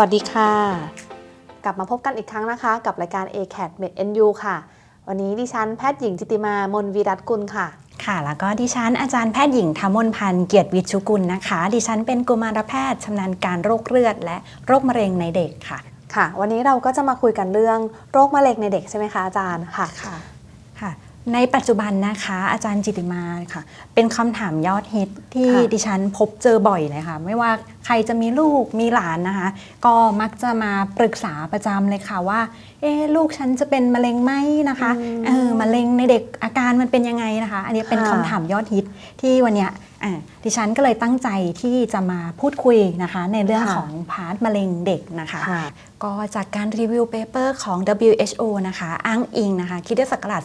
วัสดีค่ะ กลับมาพบกันอีกครั้งนะคะ กับรายการ ACAT Med NU ค่ะ วันนี้ดิฉันแพทย์หญิงจิติมามนวีรัตน์กุลค่ะ ค่ะ แล้วก็ดิฉันอาจารย์แพทย์หญิงธมนพันธ์เกียรติวิชุกุลนะคะ ดิฉันเป็นกุมารแพทย์ชำนาญการโรคเลือด และโรคมะเร็งในเด็กค่ะ ค่ะ วันนี้เราก็จะมาคุยกันเรื่องโรคมะเร็งในเด็กใช่ไหมคะอาจารย์ค่ะค่ะค่ะ ในปัจจุบันนะคะ อาจารย์จิติมาค่ะ เป็นคำถามยอดฮิตที่ค่ะดิฉันพบเจอบ่อยเลยค่ะ ไม่ว่าใครจะมีลูกมีหลานนะคะ ก็มักจะมาปรึกษาประจำเลยค่ะว่า เอ๊ะลูกฉันจะเป็นมะเร็งไหมนะคะอืมเออมะเร็งในเด็กอาการมันเป็นยังไงนะคะ อันนี้เป็นค่ะคำถามยอดฮิตที่วันเนี้ยอะ ดิฉันก็เลยตั้งใจที่จะมาพูดคุยนะคะ ในเรื่องค่ะของพาร์ทมะเร็งเด็กนะคะค่ะก็จากการรีวิวเปเปอร์ของ WHO นะคะ อ้างอิงนะคะคริดศักราช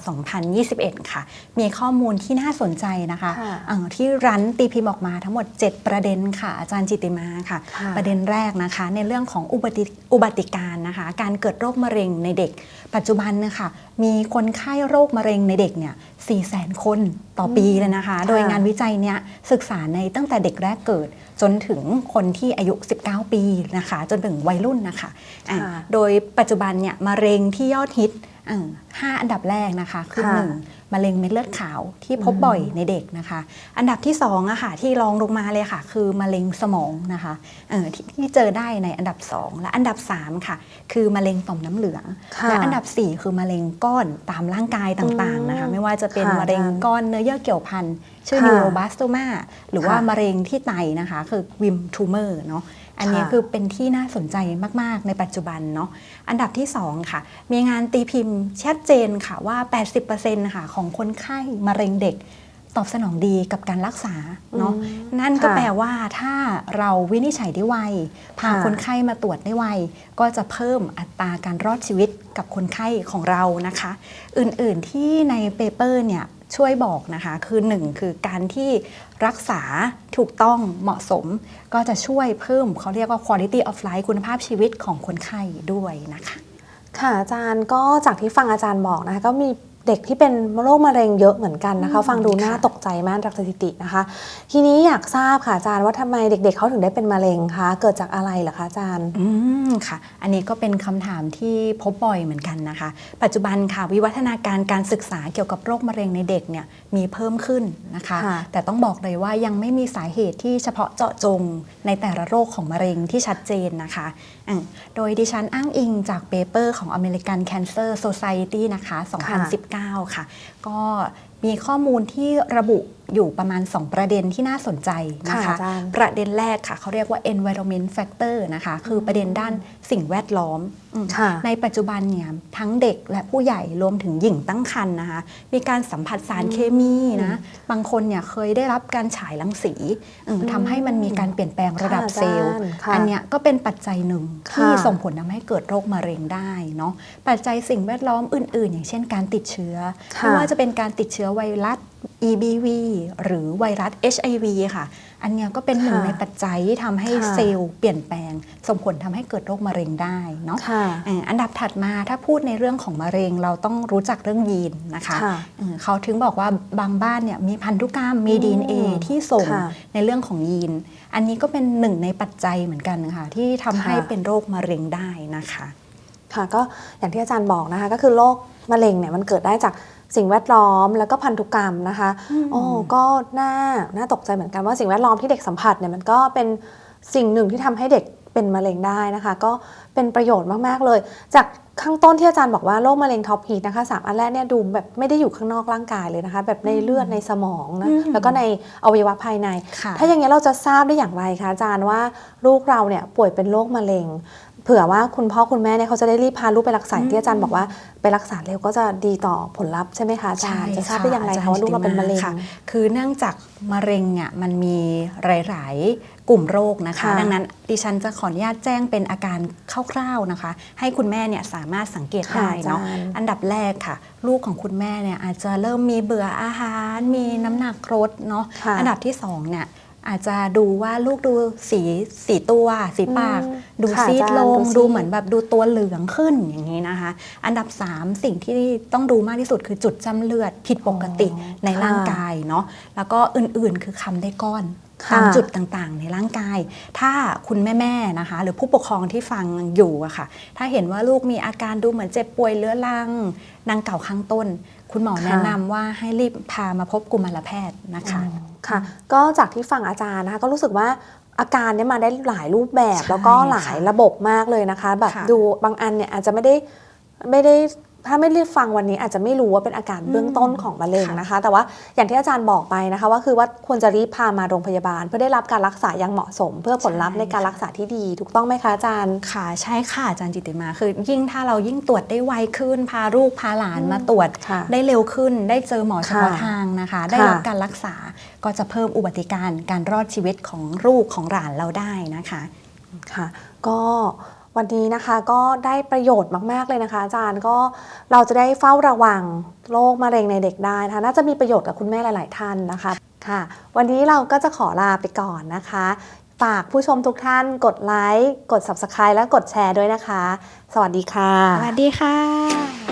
2021 ค่ะ มีข้อมูลที่น่าสนใจนะคะค่ะเอ่อที่รันตีพิมพ์ออกมาทั้งหมด 7 ประเด็นค่ะ อาจารย์จิติมาค่ะค่ะประเด็นแรกนะคะ ในเรื่องของอุบัติอุบัติการนะคะ การเกิดโรคมะเร็งในเด็ก ปัจจุบันนะคะมีคนไข้โรคมะเร็งในเด็กเนี่ย 4แสนคนต่อปีเลยนะคะ โดยงานวิจัยเนี่ยศึกษาในตั้งแต่เด็กแรกเกิด จนถึงคนที่อายุ 19 ปีนะคะ จนถึงวัยรุ่นนะคะอะค่ะโดยปัจจุบันเนี่ยมะเร็งที่ยอดฮิตเอ่อ ห้าอันดับแรกนะคะคือค่ะหนึ่งมะเร็งเม็ดเลือดขาวที่พบบ่อยในเด็กนะคะ อันดับที่สองอะค่ะที่รองลงมาเลยค่ะ คือมะเร็งสมองนะคะเอ่อที่ที่เจอได้ในอันดับ2และอันดับ3ค่ะคือมะเร็งต่อมน้ำเหลืองค่ะและอันดับ4คือมะเร็งก้อนตามร่างกายต่างๆนะคะอืมไม่ว่าจะเป็นค่ะมะเร็งอาจารย์ก้อนเนื้อเยื่อเกี่ยวพันชื่อค่ะนิวโรบาสโตมาหรือว่าค่ะมะเร็งที่ไตนะคะ คือวิมทูเมอร์เนาะ อันนี้ค่ะคือเป็นที่น่าสนใจมาก ๆ ในปัจจุบันเนาะอันดับที่ 2 ค่ะ มีงานตีพิมพ์ชัดเจนค่ะว่า 80%ค่ะของคนไข้มะเร็งเด็ก ตอบสนองดีกับการรักษาเนาะอืมนั่นก็ค่ะแปลว่าถ้าเราวินิจฉัยได้ไวพาค่ะคนไข้มาตรวจได้ไวก็จะเพิ่มอัตราการรอดชีวิตกับคนไข้ของเรานะคะ อื่นๆที่ในเปเปอร์เนี่ยช่วยบอกนะคะ คือ 1 คือการที่รักษาถูกต้องเหมาะสม ก็จะช่วยเพิ่มเขาเรียกว่า quality of life คุณภาพชีวิตของคนไข้ด้วยนะคะ ค่ะอาจารย์ก็จากที่ฟังอาจารย์บอกนะคะก็มี เด็กที่เป็นโรคมะเร็งเยอะเหมือนกันนะคะอืมฟังดูน่าค่ะตกใจมากจากสถิตินะคะ ทีนี้อยากทราบค่ะอาจารย์ว่าทำไมเด็กๆเขาถึงได้เป็นมะเร็งคะเกิดจากอะไรเหรอคะอาจารย์อืมค่ะ อันนี้ก็เป็นคำถามที่พบบ่อยเหมือนกันนะคะ ปัจจุบันค่ะวิวัฒนาการการศึกษาเกี่ยวกับโรคมะเร็งในเด็กเนี่ยมีเพิ่มขึ้นนะคะค่ะแต่ต้องบอกเลยว่ายังไม่มีสาเหตุที่เฉพาะเจาะจงในแต่ละโรคของมะเร็งที่ชัดเจนนะคะอืมโดยดิฉันอ้างอิงจากเปเปอร์ของ American Cancer Society นะคะ 2019ค่ะ ก็มีข้อมูลที่ระบุอยู่ประมาณ 2 ประเด็นที่น่าสนใจนะค่ะคะอาจารย์ประเด็นแรกค่ะเขาเรียกว่า environment factor นะคะ คือประเด็นด้านสิ่งแวดล้อมอืมค่ะในปัจจุบันเนี่ยทั้งเด็กและผู้ใหญ่รวมถึงหญิงตั้งครรภ์นะคะ มีการสัมผัสสารเคมีนะ บางคนเนี่ยเคยได้รับการฉายรังสีอืมทำให้มันมีการเปลี่ยนแปลงระดับค่ะเซลล์อาจารย์ค่ะอันเนี้ยก็เป็นปัจจัยหนึ่งที่ค่ะส่งผลทำให้เกิดโรคมะเร็งได้เนาะ ปัจจัยสิ่งแวดล้อมอื่น ๆ อย่างเช่นการติดเชื้อค่ะไม่ว่าจะเป็นการติดเชื้อไวรัส EBV หรือไวรัส HIV ค่ะ อันเนี้ยก็เป็นหนึ่งค่ะในปัจจัยที่ทำให้ค่ะเซลล์เปลี่ยนแปลง ส่งผลทำให้เกิดโรคมะเร็งได้เนาะค่ะเอ่ออันดับถัดมาถ้าพูดในเรื่องของมะเร็ง เราต้องรู้จักเรื่องยีนนะคะค่ะเอ่อเขาถึงบอกว่าบางบ้านเนี่ยมีพันธุกรรมมีอืม DNA ที่ส่งค่ะในเรื่องของยีน อันนี้ก็เป็นหนึ่งในปัจจัยเหมือนกันค่ะ ที่ทำให้ค่ะเป็นโรคมะเร็งได้นะคะ ค่ะก็อย่างที่อาจารย์บอกนะคะ ก็คือโรคมะเร็งเนี่ยมันเกิดได้จาก สิ่งแวดล้อมแล้วก็พันธุกรรมนะคะอืมโอ้ก็น่าน่าตกใจเหมือนกันว่าสิ่งแวดล้อมที่เด็กสัมผัสเนี่ยมันก็เป็นสิ่งหนึ่งที่ทำให้เด็กเป็นมะเร็งได้นะคะ ก็เป็นประโยชน์มาก ๆ เลย จากข้างต้นที่อาจารย์บอกว่าโรคมะเร็งท็อปฮีทนะคะสามอันแรกเนี่ยดูแบบไม่ได้อยู่ข้างนอกร่างกายเลยนะคะ แบบในเลือดในสมองนะอืมแล้วก็ในอวัยวะภายในค่ะถ้าอย่างนี้ยเราจะทราบได้อย่างไรคะอาจารย์ว่าลูกเราเนี่ยป่วยเป็นโรคมะเร็ง เผื่อว่าคุณพ่อคุณแม่เนี่ยเขาจะได้รีบพาลูกไปรักษาอืมที่อาจารย์บอกว่าไปรักษาเร็วก็จะดีต่อผลลัพธ์ใช่ไหมคะอาจารย์จะทราบได้อย่างไรจคะว่าลูกเราเป็นมะเร็งค่คือเนื่องจากมะเร็งเนี่ยมันมีหลาย ๆ กลุ่มโรคนะคะค่ะดังนั้นดิฉันจะขออนุญาตแจ้งเป็นอาการคร่าว ๆนะคะ ให้คุณแม่เนี่ยสามารถสังเกตค่ะได้เนาะอาจารย์อันดับแรกค่ะ ลูกของคุณแม่เนี่ยอาจจะเริ่มมีเบื่ออาหาร มีน้ำหนักลดเนาะค่ะอันดับที่สองเนี่ย อาจจะดูว่าลูกดูสีสีตัวสีปากอืมดูค่ะซีดอาจารย์ลง ดูซีด ดูเหมือนแบบดูตัวเหลืองขึ้นอย่างนี้นะคะ อันดับ 3 สิ่งที่ต้องดูมากที่สุดคือจุดจำเลือดผิดปกติอ๋อในร่างค่ะกายเนาะแล้วก็อื่นๆ คือคำได้ก้อนค่ะตามจุดต่างๆ ในร่างกาย ถ้าคุณแม่ๆนะคะ หรือผู้ปกครองที่ฟังอยู่อะค่ะ ถ้าเห็นว่าลูกมีอาการดูเหมือนเจ็บป่วยเรื้อรังดังเก่าข้างต้น คุณหมอค่ะแนะนำว่าให้รีบพามาพบกุมารแพทย์นะคะค่ะ ก็จากที่ฟังอาจารย์นะคะ ก็รู้สึกว่าอาการเนี่ยมาได้หลายรูปแบบใช่แล้วก็หลายค่ะระบบมากเลยนะคะ แบบค่ะดูบางอันเนี่ยอาจจะไม่ได้ไม่ได้ ถ้าไม่รีบฟังวันนี้อาจจะไม่รู้ว่าเป็นอาการเบื้องต้นของมะเร็งนะคะ แต่ว่าอย่างที่อาจารย์บอกไปนะคะ ว่าคือว่าควรจะรีบพามาโรงพยาบาล เพื่อได้รับการรักษาอย่างเหมาะสม เพื่อผลลัพธ์ในการรักษาที่ดี ถูกต้องไหมคะอาจารย์ค่ะใช่ค่ะอาจารย์จิตติมาคือ ยิ่งถ้าเรายิ่งตรวจได้ไวขึ้น พาลูกพาหลานมาตรวจค่ะได้เร็วขึ้น ได้เจอหมอเฉพาะค่ะทางนะคะ ได้ค่ะรับการรักษาก็จะเพิ่มอุบัติการณ์การรอดชีวิตของลูกของหลานเราได้นะคะค่ะ ก็ วันนี้นะคะก็ได้ประโยชน์มากๆเลยนะคะ อาจารย์ก็เราจะได้เฝ้าระวังโรคมะเร็งในเด็กได้นะคะน่าจะมีประโยชน์กับคุณแม่หลาย ๆ ท่านนะคะค่ะ วันนี้เราก็จะขอลาไปก่อนนะคะ ฝากผู้ชมทุกท่านกดไลค์กด Subscribe และกดแชร์ด้วยนะคะ สวัสดีค่ะ สวัสดีค่ะ